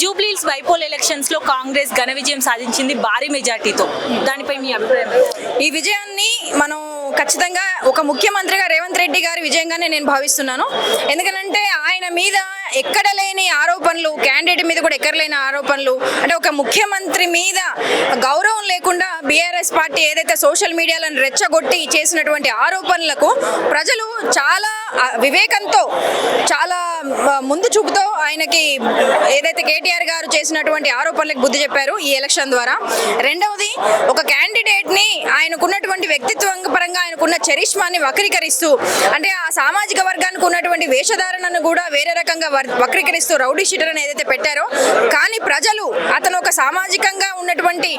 జూబ్లీస్ bypoll ఎలక్షన్స్లో కాంగ్రెస్ ఘన విజయం సాధించింది భారీ మెజార్టీతో. దానిపై మీ అభిప్రాయం ఈ విజయాన్ని మనం ఖచ్చితంగా ఒక ముఖ్యమంత్రిగా రేవంత్ రెడ్డి గారి విజయంగానే నేను భావిస్తున్నాను. ఎందుకంటే ఆయన మీద ఎక్కడ లేని ఆరోపణలు క్యాండిడేట్ మీద కూడా ఎక్కడ లేని ఆరోపణలు. అంటే ఒక ముఖ్యమంత్రి మీద గౌరవం లేకుండా బీఆర్ఎస్ పార్టీ ఏదైతే సోషల్ మీడియాలను రెచ్చగొట్టి చేసినటువంటి ఆరోపణలకు ప్రజలు చాలా వివేకంతో చాలా ముందు చూపుతో ఆయనకి ఏదైతే కేటీఆర్ గారు చేసినటువంటి ఆరోపణలకు బుద్ధి చెప్పారు ఈ ఎలక్షన్ ద్వారా. రెండవది ఒక క్యాండిడేట్ని ఆయనకున్నటువంటి వ్యక్తిత్వం పరంగా ఆయనకున్న చరిష్మాని వక్రీకరిస్తూ అంటే ఆ సామాజిక వర్గానికి ఉన్నటువంటి వేషధారణను కూడా వేరే రకంగా వక్రీకరిస్తూ రౌడీ షీటర్ అని ఏదైతే పెట్టారో కానీ ప్రజలు అతను ఒక సామాజికంగా ఉన్నటువంటి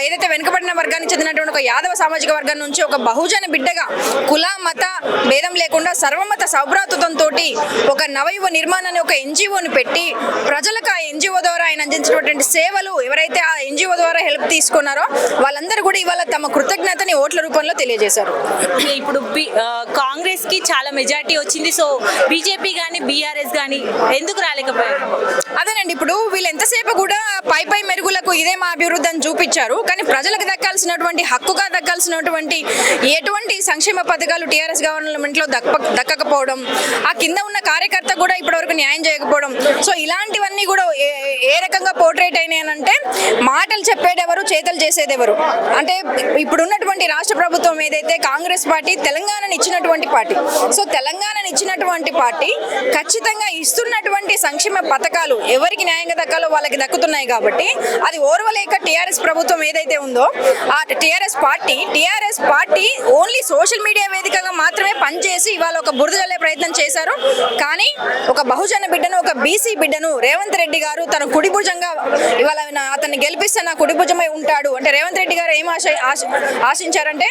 ఏదైతే వెనుకబడిన వర్గానికి చెందినటువంటి ఒక యాదవ సామాజిక వర్గం నుంచి ఒక బహుజన బిడ్డగా కుల మత భేదం లేకుండా సర్వమత సౌభ్రాతృత్వంతో ఒక నవయువ నిర్మాణాన్ని ఒక ఎన్జిఓని పెట్టి ప్రజలకు ఆ ఎన్జిఓ ద్వారా ఆయన అందించినటువంటి సేవలు ఎవరైతే ఆ ఎన్జిఓ ద్వారా హెల్ప్ తీసుకున్నారో వాళ్ళందరూ కూడా ఇవాళ తమ కృతజ్ఞతని ఓట్ల రూపంలో తెలియజేశారు. ఇప్పుడు బి- కాంగ్రెస్కి చాలా మెజార్టీ వచ్చింది. సో బీజేపీ కానీ బీఆర్ఎస్ కానీ ఎందుకు రాలేకపోయారు? అదేనండి ఇప్పుడు వీళ్ళు ఎంతసేపు కూడా పై పై మెరుగులకు ఇదే మా అభివృద్ధి అని చూపించారు. కానీ ప్రజలకు దక్కాల్సినటువంటి హక్కుగా దక్కాల్సినటువంటి ఎటువంటి సంక్షేమ పథకాలు టీఆర్ఎస్ గవర్నమెంట్లో దక్క దక్కకపోవడం ఆ కింద ఉన్న కార్యకర్త కూడా ఇప్పటివరకు న్యాయం చేయకపోవడం. సో ఇలాంటివన్నీ కూడా ఏ- ఏ రకంగా పోర్ట్రేట్ అయినాయనంటే మాటలు చెప్పేదెవరు చేతలు చేసేదెవరు? అంటే ఇప్పుడున్నటువంటి రాష్ట్ర ప్రభుత్వం ఏదైతే కాంగ్రెస్ పార్టీ తెలంగాణను ఇచ్చినటువంటి పార్టీ. సో తెలంగాణను ఇచ్చినటువంటి పార్టీ ఖచ్చితంగా ఇస్తున్నటువంటి సంక్షేమ పథకాలు ఎవరికి న్యాయంగా దక్కాలో వాళ్ళకి దక్కుతున్నాయి కాబట్టి అది ఓర్వలేక టీఆర్ఎస్ ప్రభుత్వం ఏదైతే ఉందో ఆ TRS party TRS party only social media వేదికగా మాత్రమే పనిచేసి ఇవాళ ఒక బురద జల్లే ప్రయత్నం చేశారు. కానీ ఒక బహుజన బిడ్డను ఒక బీసీ బిడ్డను రేవంత్ రెడ్డి గారు తన కుడిభుజంగా ఇవాళ అతన్ని గెలిపిస్తే నా కుడిభుజమై ఉంటాడు. అంటే రేవంత్ రెడ్డి గారు ఏం ఆశ ఆశ- ఆశించారంటే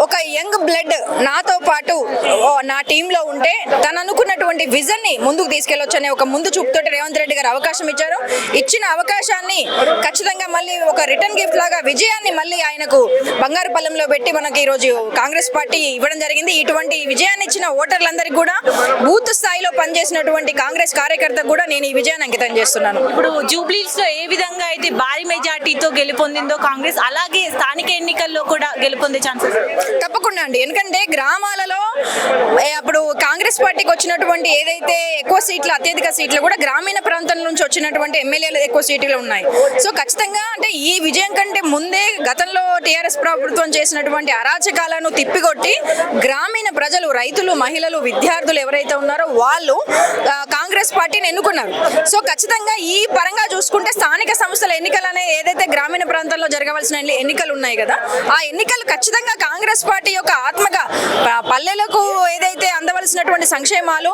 ఒక యంగ్ బ్లడ్ నాతో పాటు ఓ నా టీంలో ఉంటే తను అనుకున్నటువంటి విజన్ని ముందుకు తీసుకెళ్ళి తీసుకెళ్ళొచ్చు అనే ఒక ముందు చూపుతోటి రేవంత్ రెడ్డి గారు అవకాశం ఇచ్చారు. ఇచ్చిన అవకాశాన్ని ఖచ్చితంగా మళ్ళీ ఒక రిటర్న్ గిఫ్ట్ లాగా విజయాన్ని మళ్ళీ ఆయనకు బంగారు పళ్ళెంలో పెట్టి మనకి ఈ రోజు కాంగ్రెస్ పార్టీ ఇవ్వడం జరిగింది. ఇటువంటి విజయాన్ని ఇచ్చిన ఓటర్లందరికీ కూడా బూత్ స్థాయిలో పనిచేసినటువంటి కాంగ్రెస్ కార్యకర్తకు కూడా నేను ఈ విజయాన్ని అంకితం చేస్తున్నాను. ఇప్పుడు జూబ్లీస్లో ఏ విధంగా అయితే భారీ మెజార్టీతో గెలుపొందిందో కాంగ్రెస్ అలాగే స్థానిక ఎన్నికల్లో కూడా గెలుపొందే ఛాన్సెస్? తప్పకుండా అండి. ఎందుకంటే గ్రామాలలో అప్పుడు కాంగ్రెస్ పార్టీకి వచ్చినటువంటి ఏదైతే ఎక్కువ సీట్లు అత్యధిక సీట్లు కూడా గ్రామీణ ప్రాంతం నుంచి వచ్చినటువంటి ఎమ్మెల్యేలు ఎక్కువ సీట్లు ఉన్నాయి. సో ఖచ్చితంగా అంటే ఈ విజయం కంటే ముందే గతంలో టీఆర్ఎస్ ప్రభుత్వం చేసినటువంటి అరాచకాలను తిప్పికొట్టి గ్రామీణ ప్రజలు రైతులు మహిళలు విద్యార్థులు ఎవరైతే ఉన్నారో వాళ్ళు కాంగ్రెస్ పార్టీని ఎన్నుకున్నారు. సో ఖచ్చితంగా ఈ పరంగా చూసుకుంటే స్థానిక సంస్థల ఎన్నికలు అనే ఏదైతే గ్రామీణ ప్రాంతాల్లో జరగవలసిన ఎన్నికలు ఉన్నాయి కదా ఆ ఎన్నికలు ఖచ్చితంగా కాంగ్రెస్ పార్టీ యొక్క ఆత్మగా పల్లెలకు ఏదైతే అందవలసినటువంటి సంక్షేమాలు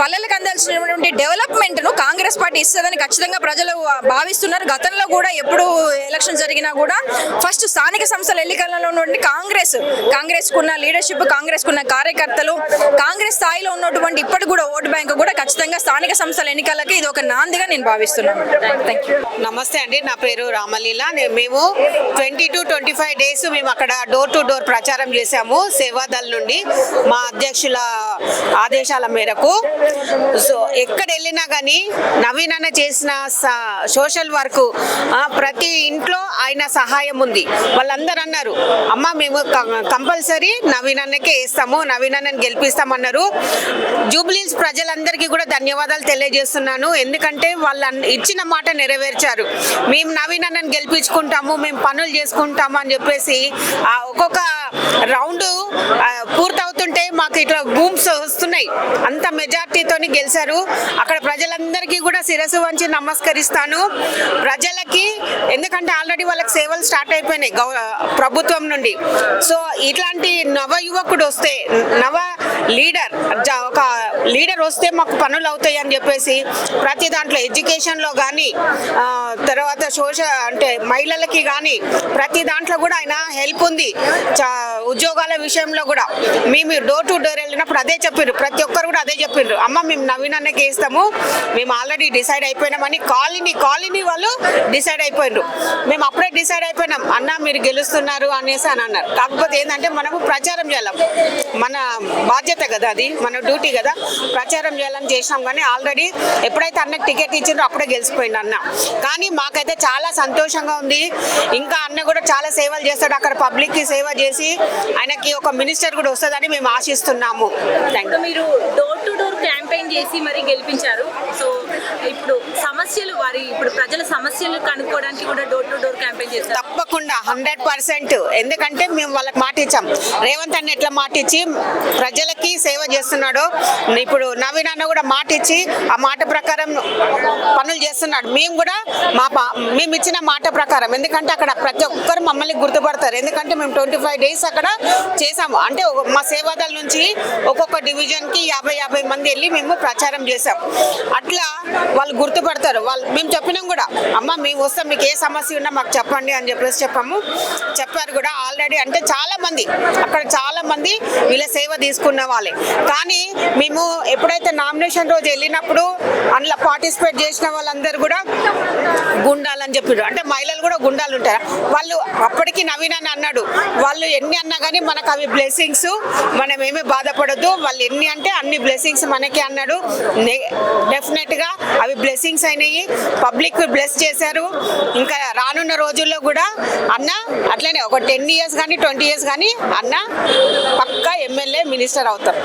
పల్లెలకు అందాల్సినటువంటి డెవలప్మెంట్ను కాంగ్రెస్ పార్టీ ఇస్తుందని ఖచ్చితంగా ప్రజలు భావిస్తున్నారు. గతంలో కూడా ఎప్పుడు ఎలక్షన్ జరిగినా కూడా ఫస్ట్ స్థానిక సంస్థల ఎన్నికలలో ఉన్నటువంటి కాంగ్రెస్ కాంగ్రెస్ కున్న లీడర్షిప్ కాంగ్రెస్ కున్న కార్యకర్తలు కాంగ్రెస్ స్థాయిలో ఉన్నటువంటి ఇప్పటి కూడా ఓటు బ్యాంకు కూడా ఖచ్చితంగా స్థానిక సంస్థల ఎన్నికలకి ఇది ఒక నాందిగా నేను భావిస్తున్నాను. థ్యాంక్ యూ నమస్తే అండి నా పేరు రామలీల. మేము twenty two twenty five days మేము అక్కడ డోర్ టు డోర్ ప్రచారం చేశాము సేవాదల్ నుండి. మా అధ్యక్షుల ఆదేశాల మేరకు. సో ఎక్కడ వెళ్ళినా కానీ నవీన్ అన్న చేసిన స- సోషల్ వర్క్ ప్రతి ఇంట్లో ఆయన సహాయం ఉంది. వాళ్ళందరూ అన్నారు అమ్మ మేము కంపల్సరీ నవీన్ అన్నకే వేస్తాము నవీన్ అన్నని గెలిపిస్తామన్నారు. జూబ్లీస్ ప్రజలందరికీ కూడా ధన్యవాదాలు తెలియజేస్తున్నాను. ఎందుకంటే వాళ్ళ ఇచ్చిన మాట నెరవేర్చారు. మేము నవీన్ అన్నని గెలిపించుకుంటాము మేము పనులు చేసుకుంటాము అని చెప్పేసి ఆ ఒక్కొక్క రౌండ్ పూర్తవుతుంటే మాకు ఇట్లా బూమ్స్ వస్తున్నాయి. అంత మెజార్టీతోని గెలిచారు. అక్కడ ప్రజలందరికీ కూడా శిరస్సు వంచి నమస్కరిస్తాను. ప్రజలకి ఎందుకంటే ఆల్రెడీ వాళ్ళకి సేవలు స్టార్ట్ అయిపోయినాయి గౌ ప్రభుత్వం నుండి. సో ఇట్లాంటి నవ యువకుడు వస్తే నవ లీడర్ ఒక లీడర్ వస్తే మాకు పనులు అవుతాయి అని చెప్పేసి ప్రతి దాంట్లో ఎడ్యుకేషన్లో కానీ తర్వాత సోషల్ అంటే మహిళలకి కానీ ప్రతి దాంట్లో కూడా ఆయన హెల్ప్ ఉంది. చా- ఉద్యోగాల విషయంలో కూడా. మేము డోర్ టు డోర్ వెళ్ళినప్పుడు అదే చెప్పిండ్రు. ప్రతి ఒక్కరు కూడా అదే చెప్పిండ్రు. అమ్మ మేము నవీన్ అన్నకి ఇస్తాము. మేము ఆల్రెడీ డిసైడ్ అయిపోయినామని కాలనీ కాలనీ వాళ్ళు డిసైడ్ అయిపోయినారు మేము అప్పుడే డిసైడ్ అయిపోయినాం. అన్న మీరు గెలుస్తున్నారు అనేసి అని అన్నారు. కాకపోతే ఏంటంటే మనము ప్రచారం చేయాలి. మన బాధ్యత కదా అది మన డ్యూటీ కదా. ప్రచారం చేయాలని చేసినాం కానీ ఆల్రెడీ ఎప్పుడైతే అన్నకు టికెట్ ఇచ్చిండ్రో అప్పుడే గెలిచిపోయింది అన్న. కానీ మాకైతే చాలా సంతోషంగా ఉంది. ఇంకా అన్న కూడా చాలా సేవలు చేస్తాడు. అక్కడ పబ్లిక్కి సేవ చేసి ఆయనకి ఒక మినిస్టర్ కూడా వస్తుందని మేము ఆశిస్తున్నాము. థ్యాంక్ మీరు డోర్ టు డోర్ క్యాంపెయిన్ చేసి మరి గెలిపించారు. సో ఇప్పుడు సమస్యలు వారి ఇప్పుడు ప్రజల సమస్యలు కనుక్కోవడానికి కూడా డోర్ టు డోర్ క్యాంపెయిన్ చేస్తారు. తప్పకుండా హండ్రెడ్ పర్సెంట్ ఎందుకంటే మేము వాళ్ళకి మాట ఇచ్చాం. రేవంత్ అన్న ఎట్లా మాట ఇచ్చి ప్రజలకి సేవ చేస్తున్నాడో ఇప్పుడు నవీన్ అన్న కూడా మాట ఇచ్చి ఆ మాట ప్రకారం పనులు చేస్తున్నాడు. మేము కూడా మా పా- మేము ఇచ్చిన మాట ప్రకారం. ఎందుకంటే అక్కడ ప్రతి ఒక్కరు మమ్మల్ని గుర్తుపడతారు. ఎందుకంటే మేము ట్వంటీ ఫైవ్ డేస్ అక్కడ చేసాము అంటే మా సేవాదాల నుంచి ఒక్కొక్క డివిజన్కి యాభై యాభై మంది వెళ్ళి మేము ప్రచారం చేసాం అట్లా వాళ్ళు గుర్తుపడతారు. వాళ్ళు మేము చెప్పినాం కూడా అమ్మ మేము వస్తాం మీకు ఏ సమస్య ఉన్నా మాకు చెప్పండి అని చెప్పేసి చెప్పాము. చెప్పారు కూడా ఆల్రెడీ అంటే చాలా మంది అక్కడ చాలా మంది వీళ్ళ సేవ తీసుకున్న వాళ్ళే. కానీ మేము ఎప్పుడైతే నామినేషన్ రోజు వెళ్ళినప్పుడు అందులో పార్టిసిపేట్ చేసిన వాళ్ళందరూ కూడా గుండాలని చెప్పారు అంటే మహిళలు కూడా గుండాలు ఉంటారు. వాళ్ళు అప్పటికి నవీన్ అని అన్నాడు. వాళ్ళు ఎన్ని అన్నా కానీ మనకు అవి బ్లెస్సింగ్స్ మనం ఏమీ బాధపడద్దు. వాళ్ళు ఎన్ని అంటే అన్ని బ్లెస్సింగ్స్ మనకే అన్నాడు. డెఫినెట్గా అవి బ్లెస్సింగ్స్ అయినాయి. పబ్లిక్ బ్లెస్ చేశారు. ఇంకా రానున్న రోజుల్లో కూడా అన్న అట్లనే ఒక టెన్ ఇయర్స్ కానీ ట్వంటీ ఇయర్స్ కానీ అన్న పక్కా ఎమ్మెల్యే మినిస్టర్ అవుతారు.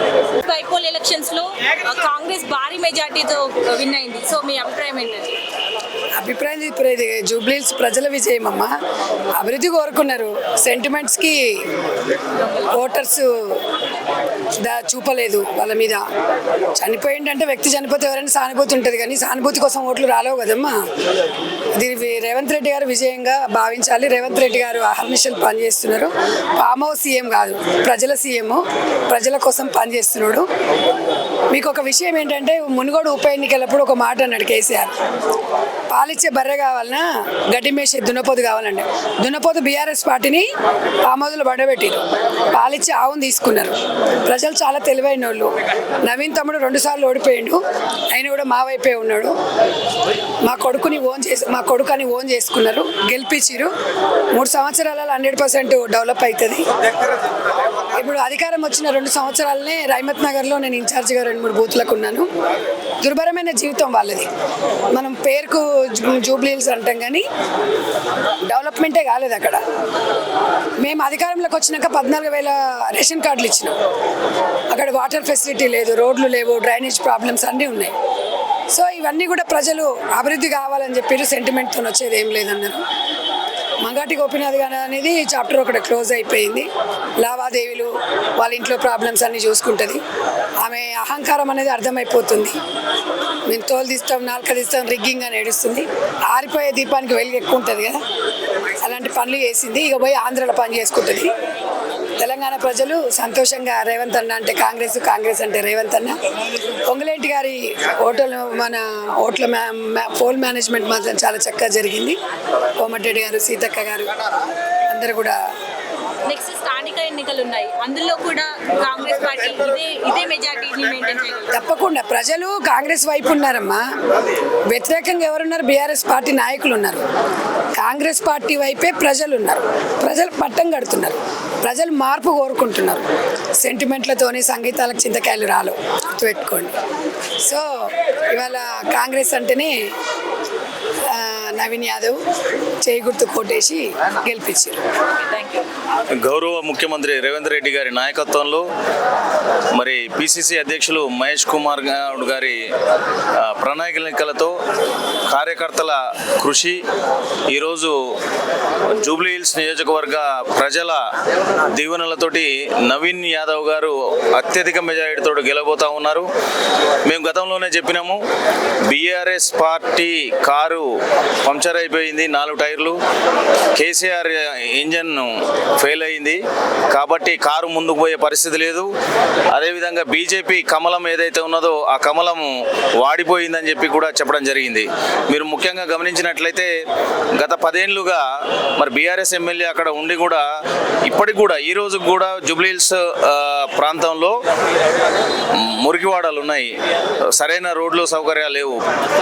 బైపోల్ ఎలక్షన్స్లో ఆ, కాంగ్రెస్ భారీ మెజార్టీతో విన్ అయింది. సో మీ అభిప్రాయం ఏంటంటే అభిప్రాయం ఇప్పుడు ఇది జూబ్లీల్స్ ప్రజల విజయం అమ్మ అభివృద్ధి కోరుకున్నారు. సెంటిమెంట్స్కి ఓటర్స్ దా చూపలేదు వాళ్ళ మీద. చనిపోయిందంటే వ్యక్తి చనిపోతే ఎవరైనా సానుభూతి ఉంటుంది కానీ సానుభూతి కోసం ఓట్లు రాలేవు కదమ్మా. దీని రేవంత్ రెడ్డి గారు విజయంగా భావించాలి. రేవంత్ రెడ్డి గారు అహర్నిశలు పనిచేస్తున్నారు. ఫామ్ హౌస్ సీఎం కాదు ప్రజల సీఎం ప్రజల కోసం పనిచేస్తున్నాడు. మీకు ఒక విషయం ఏంటంటే మునుగోడు ఉప ఎన్నికలప్పుడు ఒక మాట అన్నాడు కేసీఆర్. పాలిచ్చే బర్రె కావాలన్నా గడ్డి మేసే దున్నపోతు కావాలండి. దున్నపోతు బీఆర్ఎస్ పార్టీని ఆమోదులు పడబెట్టారు. పాలిచ్చే ఆవును తీసుకున్నారు. ప్రజలు చాలా తెలివైన వాళ్ళు నవీన్ తమ్ముడు రెండుసార్లు ఓడిపోయిండు. ఆయన కూడా మా వైపే ఉన్నాడు. మా కొడుకుని ఓన్ చేసి మా కొడుకు అని ఓన్ చేసుకున్నారు. గెలిపించారు. మూడు సంవత్సరాలలో హండ్రెడ్ పర్సెంట్ డెవలప్ అవుతుంది. ఇప్పుడు అధికారం వచ్చిన రెండు సంవత్సరాలనే రైమత్ నగర్లో నేను ఇన్ఛార్జిగా రెండు మూడు బూత్లకు ఉన్నాను. దుర్భరమైన జీవితం వాళ్ళది. మనం పేరుకు జూబ్లీల్స్ అంటాం కానీ డెవలప్మెంటే కాలేదు అక్కడ. మేము అధికారంలోకి వచ్చినాక పద్నాలుగు వేల రేషన్ కార్డులు ఇచ్చినాం. అక్కడ వాటర్ ఫెసిలిటీ లేదు రోడ్లు లేవు డ్రైనేజ్ ప్రాబ్లమ్స్ అన్నీ ఉన్నాయి. సో ఇవన్నీ కూడా ప్రజలు అభివృద్ధి కావాలని చెప్పి సెంటిమెంట్తో వచ్చేది ఏం లేదన్నారు. మంగాటి గోపినాథ్ గారు అనేది చాప్టర్ ఒకటి క్లోజ్ అయిపోయింది. లావాదేవీలు వాళ్ళ ఇంట్లో ప్రాబ్లమ్స్ అన్నీ చూసుకుంటుంది. ఆమె అహంకారం అనేది అర్థమైపోతుంది. మేము తోలు తీస్తాం నాలుక తీస్తాం రిగ్గింగ్ అని ఏడుస్తుంది. ఆరిపోయే దీపానికి వెలుగు ఎక్కువ ఉంటుంది కదా. అలాంటి పనులు చేసింది. ఇక పోయి ఆంధ్రలో పని చేసుకుంటుంది. తెలంగాణ ప్రజలు సంతోషంగా రేవంత్ అన్న అంటే కాంగ్రెస్ కాంగ్రెస్ అంటే రేవంత్ అన్న. పొంగులేంటి గారి ఓటర్లు మన ఓట్ల పోల్ మేనేజ్మెంట్ మాత్రం చాలా చక్కగా జరిగింది. కోమటిరెడ్డి గారు సీతక్క గారు అందరూ కూడా నెక్స్ట్ స్థానిక ఎన్నికలు ఉన్నాయి. అందులో కూడా కాంగ్రెస్ పార్టీ ఇదే ఇదే మెజార్టీని మెయింటైన్ చేయగలరు తప్పకుండా. ప్రజలు కాంగ్రెస్ వైపు ఉన్నారమ్మా. వ్యతిరేకంగా ఎవరున్నారు? బీఆర్ఎస్ పార్టీ నాయకులు ఉన్నారు. కాంగ్రెస్ పార్టీ వైపే ప్రజలు ఉన్నారు. ప్రజలు పట్టం కడుతున్నారు. ప్రజలు మార్పు కోరుకుంటున్నారు. సెంటిమెంట్లతోని సంగీతాలకు చింతకాయలు రాలు. గుర్తుపెట్టుకోండి. సో ఇవాళ కాంగ్రెస్ అంటేనే నవీన్ యాదవ్ చేయి గుర్తు కొట్టేసి గెలిపించారు. థ్యాంక్ యూ గౌరవ ముఖ్యమంత్రి రేవంత్ రెడ్డి గారి నాయకత్వంలో మరి పిసిసి అధ్యక్షులు మహేష్ కుమార్ గౌడ్ గారి ప్రణాళికలతో కార్యకర్తల కృషి ఈరోజు జూబ్లీ హిల్స్ నియోజకవర్గ ప్రజల దీవెనలతోటి నవీన్ యాదవ్ గారు అత్యధిక మెజారిటీతో గెలబోతా ఉన్నారు. మేము గతంలోనే చెప్పినాము బీఆర్ఎస్ పార్టీ కారు పంక్చర్ అయిపోయింది నాలుగు టైర్లు. కేసీఆర్ ఇంజన్ను ఫెయిల్ అయింది. కాబట్టి కారు ముందుకు పోయే పరిస్థితి లేదు. అదేవిధంగా బీజేపీ కమలం ఏదైతే ఉన్నదో ఆ కమలం వాడిపోయిందని చెప్పి కూడా చెప్పడం జరిగింది. మీరు ముఖ్యంగా గమనించినట్లయితే గత పదేళ్ళుగా మరి బీఆర్ఎస్ ఎమ్మెల్యే అక్కడ ఉండి కూడా ఇప్పటికి కూడా ఈ రోజు కూడా జూబ్లీహిల్స్ ప్రాంతంలో మురికివాడలు ఉన్నాయి. సరైన రోడ్లు సౌకర్యాలు లేవు.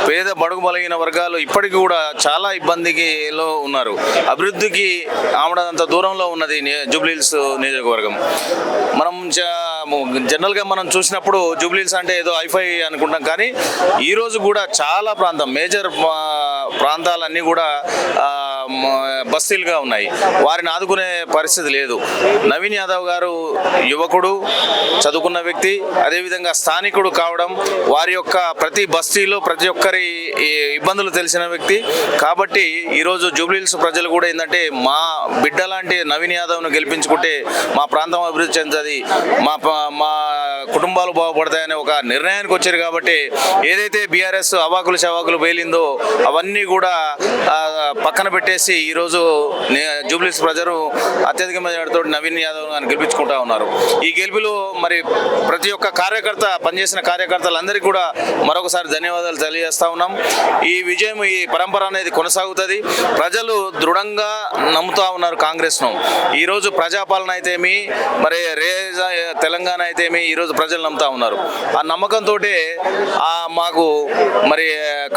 పేద బడుగు బలగిన వర్గాలు ఇప్పటికి కూడా చాలా ఇబ్బందికిలో ఉన్నారు. అభివృద్ధికి ఆమడంత దూరంలో ఉన్నది ని- జూబ్లీహిల్స్ నియోజకవర్గం. మనం జనరల్గా మనం చూసినప్పుడు జూబ్లీహిల్స్ అంటే ఏదో ఐఫై అనుకుంటాం కానీ ఈరోజు కూడా చాలా ప్రాంతం మేజర్ ప్రాంతాలన్నీ కూడా బస్తీలుగా ఉన్నాయి. వారిని ఆదుకునే పరిస్థితి లేదు. నవీన్ యాదవ్ గారు యువకుడు చదువుకున్న వ్యక్తి అదేవిధంగా స్థానికుడు కావడం వారి యొక్క ప్రతి బస్తీలో ప్రతి ఒక్కరి ఇబ్బందులు తెలిసిన వ్యక్తి. కాబట్టి ఈరోజు జూబ్లీహిల్స్ ప్రజలు కూడా ఏంటంటే మా బిడ్డ లాంటి నవీన్ యాదవ్ను గెలిపించుకుంటే మా ప్రాంతం అభివృద్ధి చెందుతుంది. మా మా కుటుంబాలు బాగుపడతాయనే ఒక నిర్ణయానికి వచ్చారు కాబట్టి ఏదైతే బీఆర్ఎస్ అవాకులు చవాకులు పేలిందో అవన్నీ కూడా పక్కన పెట్టే చెప్పేసి ఈరోజు జూబ్లీస్ ప్రజలు అత్యధిక మెజార్టీతో నవీన్ యాదవ్ గారిని గెలిపించుకుంటా ఉన్నారు. ఈ గెలుపులో మరి ప్రతి ఒక్క కార్యకర్త పనిచేసిన కార్యకర్తలందరికీ కూడా మరొకసారి ధన్యవాదాలు తెలియజేస్తా ఉన్నాం. ఈ విజయం ఈ పరంపర అనేది కొనసాగుతుంది. ప్రజలు దృఢంగా నమ్ముతా ఉన్నారు కాంగ్రెస్ను. ఈరోజు ప్రజాపాలన అయితేమి మరి రేజ తెలంగాణ అయితేమి ఈరోజు ప్రజలు నమ్ముతా ఉన్నారు. ఆ నమ్మకంతో మాకు మరి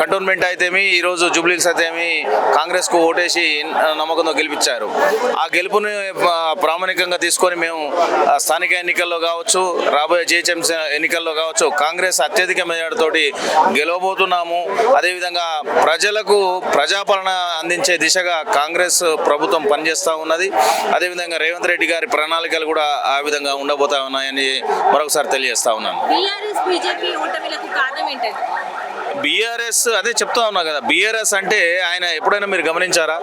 కంటోన్మెంట్ అయితేమి ఈరోజు జూబ్లీస్ అయితేమి కాంగ్రెస్కు ఓటే ఓటేసి నమ్మకంతో గెలిపించారు. ఆ గెలుపుని ప్రామాణికంగా తీసుకొని మేము స్థానిక ఎన్నికల్లో కావచ్చు రాబోయే జిహెచ్ఎంసీ ఎన్నికల్లో కావచ్చు కాంగ్రెస్ అత్యధిక మెజార్టీతోటి గెలవబోతున్నాము. అదేవిధంగా ప్రజలకు ప్రజాపాలన అందించే దిశగా కాంగ్రెస్ ప్రభుత్వం పనిచేస్తూ ఉన్నది. అదేవిధంగా రేవంత్ రెడ్డి గారి ప్రణాళికలు కూడా ఆ విధంగా ఉండబోతా ఉన్నాయని మరొకసారి తెలియజేస్తా ఉన్నాను. బీఆర్ఎస్ అదే చెప్తా ఉన్నా కదా బీఆర్ఎస్ అంటే ఆయన ఎప్పుడైనా మీరు గమనించారా?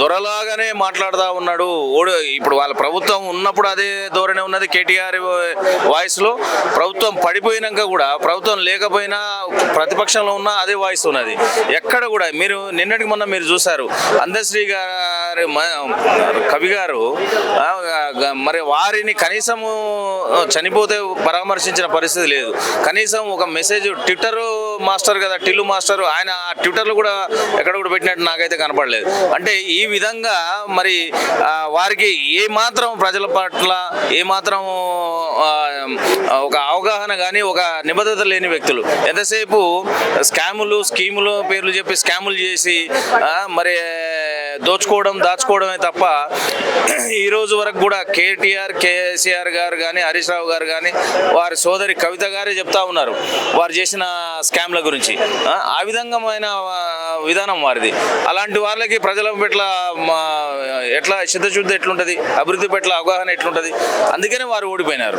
దొరలాగానే మాట్లాడుతూ ఉన్నాడు. ఓడి ఇప్పుడు వాళ్ళ ప్రభుత్వం ఉన్నప్పుడు అదే ధోరణి ఉన్నది కేటీఆర్ వాయిస్లో. ప్రభుత్వం పడిపోయినాక కూడా ప్రభుత్వం లేకపోయినా ప్రతిపక్షంలో ఉన్న అదే వాయిస్ ఉన్నది. ఎక్కడ కూడా మీరు నిన్నటికి మొన్న మీరు చూశారు అందశ్రీ గారు మ- కవి గారు మరి వారిని కనీసము చనిపోతే పరామర్శించిన పరిస్థితి లేదు. కనీసం ఒక మెసేజ్ ట్విట్టర్ మాస్టర్ కదా టిల్లు మాస్టర్ ఆయన ఆ ట్విట్టర్లో కూడా ఎక్కడ కూడా పెట్టినట్టు నాకైతే కనపడలేదు. అంటే ఈ విధంగా మరి వారికి ఏ మాత్రం ప్రజల పట్ల ఏ మాత్రం ఒక అవగాహన కానీ ఒక నిబద్ధత లేని వ్యక్తులు. ఎంతసేపు స్కాములు స్కీములు పేర్లు చెప్పి స్కాములు చేసి మరి దోచుకోవడం దాచుకోవడమే తప్ప ఈ రోజు వరకు కూడా కేటీఆర్ కేసీఆర్ గారు కానీ హరీష్ రావు గారు కానీ వారి సోదరి కవిత గారే చెప్తా ఉన్నారు. వారు చేసిన స్కామ్ల గురించి. ఆ, ఆ విధంగామైన విధానం వారిది. అలాంటి వాళ్ళకి ప్రజల పట్ల మా, ఎట్లా చిత్తశుద్ధి ఎట్లుంటుంది? అభివృద్ధి పట్ల అవగాహన ఎట్లుంటుంది? అందుకనే వారు ఓడిపోయినారు.